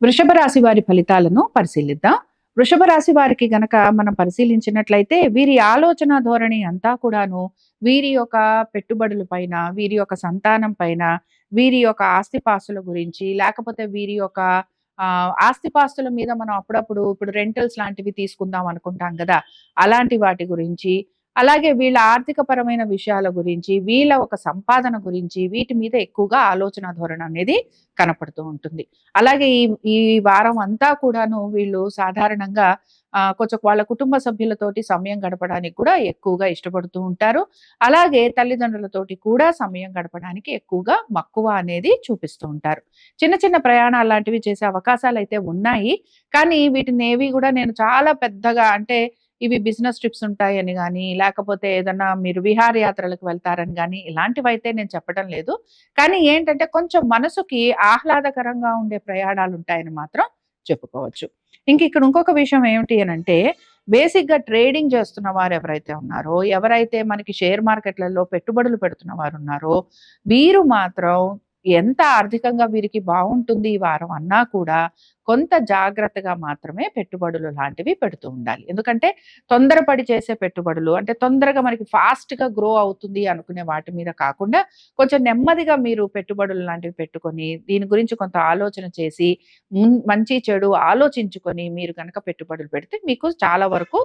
వృషభ రాశి వారి ఫలితాలను పరిశీలిద్దాం. వృషభ రాశి వారికి గనక మనం పరిశీలించినట్లయితే వీరి ఆలోచన ధోరణి అంతా కూడాను వీరి యొక్క పెట్టుబడుల పైన వీరి యొక్క సంతానం పైన వీరి యొక్క ఆస్తిపాస్తుల గురించి లేకపోతే వీరి యొక్క ఆస్తిపాస్తుల మీద మనం అప్పుడప్పుడు ఇప్పుడు రెంటల్స్ లాంటివి తీసుకుందాం అనుకుంటాం కదా అలాంటి వాటి గురించి అలాగే వీళ్ళ ఆర్థిక పరమైన విషయాల గురించి వీళ్ళ ఒక సంపాదన గురించి వీటి మీద ఎక్కువగా ఆలోచన ధోరణి అనేది కనపడుతూ ఉంటుంది. అలాగే ఈ ఈ వారం అంతా కూడాను వీళ్ళు సాధారణంగా కొంచెం వాళ్ళ కుటుంబ సభ్యులతోటి సమయం గడపడానికి కూడా ఎక్కువగా ఇష్టపడుతూ ఉంటారు. అలాగే తల్లిదండ్రులతోటి కూడా సమయం గడపడానికి ఎక్కువగా మక్కువ అనేది చూపిస్తూ ఉంటారు. చిన్న చిన్న ప్రయాణాలు లాంటివి చేసే అవకాశాలు అయితే ఉన్నాయి. కానీ వీటిని ఏవి కూడా నేను చాలా పెద్దగా అంటే ఇవి బిజినెస్ ట్రిప్స్ ఉంటాయని కానీ లేకపోతే ఏదన్నా మీరు విహారయాత్రలకు వెళ్తారని కానీ ఇలాంటివి అయితే నేను చెప్పడం లేదు. కానీ ఏంటంటే కొంచెం మనసుకి ఆహ్లాదకరంగా ఉండే ప్రయాణాలు ఉంటాయని మాత్రం చెప్పుకోవచ్చు. ఇంక ఇక్కడ ఇంకొక విషయం ఏమిటి అని అంటే బేసిక్గా ట్రేడింగ్ చేస్తున్న వారు ఎవరైతే ఉన్నారో ఎవరైతే మనకి షేర్ మార్కెట్లలో పెట్టుబడులు పెడుతున్న వారు ఉన్నారో వీరు మాత్రం ఎంత ఆర్థికంగా వీరికి బాగుంటుంది ఈ వారం అన్నా కూడా కొంత జాగ్రత్తగా మాత్రమే పెట్టుబడులు లాంటివి పెడుతూ ఉండాలి. ఎందుకంటే తొందరపడి చేసే పెట్టుబడులు అంటే తొందరగా మనకి ఫాస్ట్గా గ్రో అవుతుంది అనుకునే వాటి మీద కాకుండా కొంచెం నెమ్మదిగా మీరు పెట్టుబడులు లాంటివి పెట్టుకొని దీని గురించి కొంత ఆలోచన చేసి మంచి చెడు ఆలోచించుకొని మీరు కనుక పెట్టుబడులు పెడితే మీకు చాలా వరకు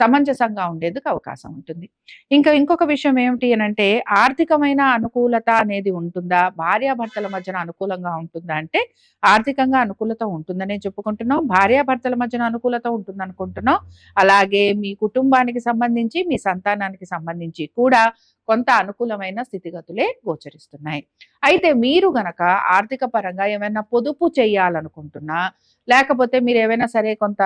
సమంజసంగా ఉండేందుకు అవకాశం ఉంటుంది. ఇంకా ఇంకొక విషయం ఏమిటి అని అంటే ఆర్థికమైన అనుకూలత అనేది ఉంటుందా? భార్యాభర్తల మధ్యన అనుకూలంగా ఉంటుందా? అంటే ఆర్థికంగా అనుకూలత ఉంటుందనే చెప్పుకుంటున్నాం. భార్యాభర్తల మధ్యన అనుకూలత ఉంటుంది అనుకుంటున్నాం అలాగే మీ కుటుంబానికి సంబంధించి మీ సంతానానికి సంబంధించి కూడా కొంత అనుకూలమైన స్థితిగతులే గోచరిస్తున్నాయి. అయితే మీరు గనక ఆర్థిక పరంగా ఏమైనా పొదుపు చేయాలనుకుంటున్నా లేకపోతే మీరు ఏమైనా సరే కొంత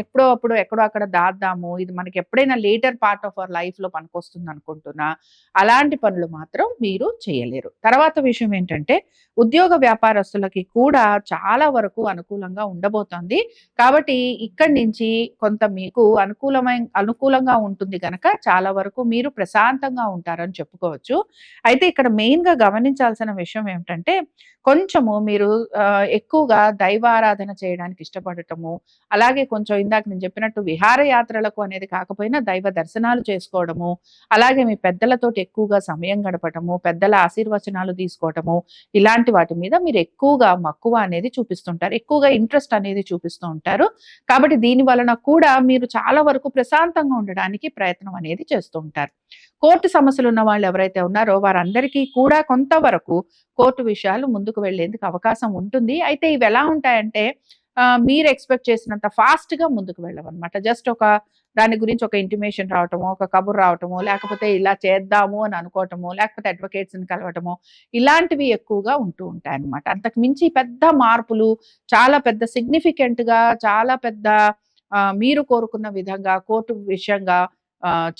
ఎప్పుడో అప్పుడు ఎక్కడో అక్కడ దాద్దాము ఇది మనకి ఎప్పుడైనా లేటర్ పార్ట్ ఆఫ్ అవర్ లైఫ్లో పనికొస్తుంది అనుకుంటున్నా అలాంటి పనులు మాత్రం మీరు చేయలేరు. తర్వాత విషయం ఏంటంటే ఉద్యోగ వ్యాపారస్తులకి కూడా చాలా వరకు అనుకూలంగా ఉండబోతోంది. కాబట్టి ఇక్కడి నుంచి కొంత మీకు అనుకూలమైన అనుకూలంగా ఉంటుంది కనుక చాలా వరకు మీరు ప్రశాంతంగా ఉంటారని చెప్పుకోవచ్చు. అయితే ఇక్కడ మెయిన్గా గమనించాల్సిన విషయం ఏమిటంటే కొంచెము మీరు ఎక్కువగా దైవారాధన చేయడానికి ఇష్టపడటము అలాగే కొంచెం ఇందాక నేను చెప్పినట్టు విహారయాత్రలకు అనేది కాకపోయినా దైవ దర్శనాలు చేసుకోవడము అలాగే మీ పెద్దలతోటి ఎక్కువగా సమయం గడపటము పెద్దల ఆశీర్వచనాలు తీసుకోవటము ఇలాంటి వాటి మీద మీరు ఎక్కువగా మక్కువ అనేది చూపిస్తుంటారు. ఎక్కువగా ఇంట్రెస్ట్ అనేది చూపిస్తూ ఉంటారు. కాబట్టి దీని వలన కూడా మీరు చాలా వరకు ప్రశాంతంగా ఉండడానికి ప్రయత్నం అనేది చేస్తూ ఉంటారు. కోర్టు సమస్యలు ఉన్న వాళ్ళు ఎవరైతే ఉన్నారో వారందరికీ కూడా కొంతవరకు కోర్టు విషయాలు ముందుకు వెళ్ళేందుకు అవకాశం ఉంటుంది. అయితే ఇవి ఎలా ఉంటాయంటే మీరు ఎక్స్పెక్ట్ చేసినంత ఫాస్ట్గా ముందుకు వెళ్ళవన్నమాట. జస్ట్ ఒక దాని గురించి ఒక ఇంటిమేషన్ రావటము ఒక కబుర్ రావటము లేకపోతే ఇలా చేద్దాము అని అనుకోవటము లేకపోతే అడ్వకేట్స్ని కలవటము ఇలాంటివి ఎక్కువగా ఉంటూ ఉంటాయి అన్నమాట అంతకు మించి పెద్ద మార్పులు చాలా పెద్ద సిగ్నిఫికెంట్గా చాలా పెద్ద మీరు కోరుకున్న విధంగా కోర్టు విషయంగా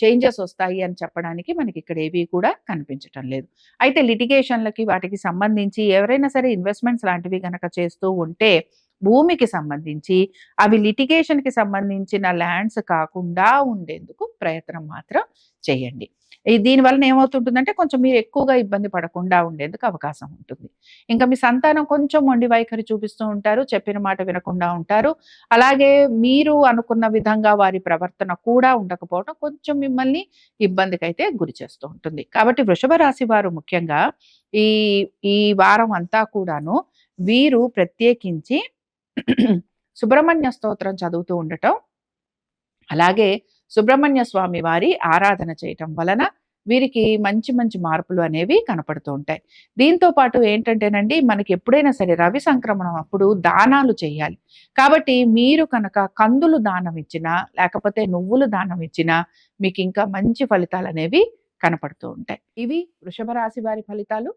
చేంజెస్ వస్తాయి అని చెప్పడానికి మనకి ఇక్కడ ఏవి కూడా కనిపించటం లేదు. అయితే లిటిగేషన్లకి వాటికి సంబంధించి ఎవరైనా సరే ఇన్వెస్ట్మెంట్స్ లాంటివి కనుక చేస్తూ ఉంటే భూమికి సంబంధించి అవి లిటిగేషన్కి సంబంధించిన ల్యాండ్స్ కాకుండా ఉండేందుకు ప్రయత్నం మాత్రం చేయండి. దీని వలన ఏమవుతుంటుందంటే కొంచెం మీరు ఎక్కువగా ఇబ్బంది పడకుండా ఉండేందుకు అవకాశం ఉంటుంది. ఇంకా మీ సంతానం కొంచెం మొండి వైఖరి చూపిస్తూ ఉంటారు చెప్పిన మాట వినకుండా ఉంటారు. అలాగే మీరు అనుకున్న విధంగా వారి ప్రవర్తన కూడా ఉండకపోవడం కొంచెం మిమ్మల్ని ఇబ్బందికైతే గురి చేస్తూ ఉంటుంది. కాబట్టి వృషభ రాశి వారు ముఖ్యంగా ఈ ఈ వారం అంతా కూడాను వీరు ప్రత్యేకించి సుబ్రహ్మణ్య స్తోత్రం చదువుతూ ఉండటం అలాగే సుబ్రహ్మణ్య స్వామి వారి ఆరాధన చేయటం వలన వీరికి మంచి మంచి మార్పులు అనేవి కనపడుతూ ఉంటాయి. దీంతో పాటు ఏంటంటేనండి మనకి ఎప్పుడైనా సరే రవి సంక్రమణం అప్పుడు దానాలు చేయాలి. కాబట్టి మీరు కనుక కందులు దానం ఇచ్చినా లేకపోతే నువ్వులు దానం ఇచ్చినా మీకు ఇంకా మంచి ఫలితాలు అనేవి కనపడుతూ ఉంటాయి. ఇవి వృషభ రాశి వారి ఫలితాలు.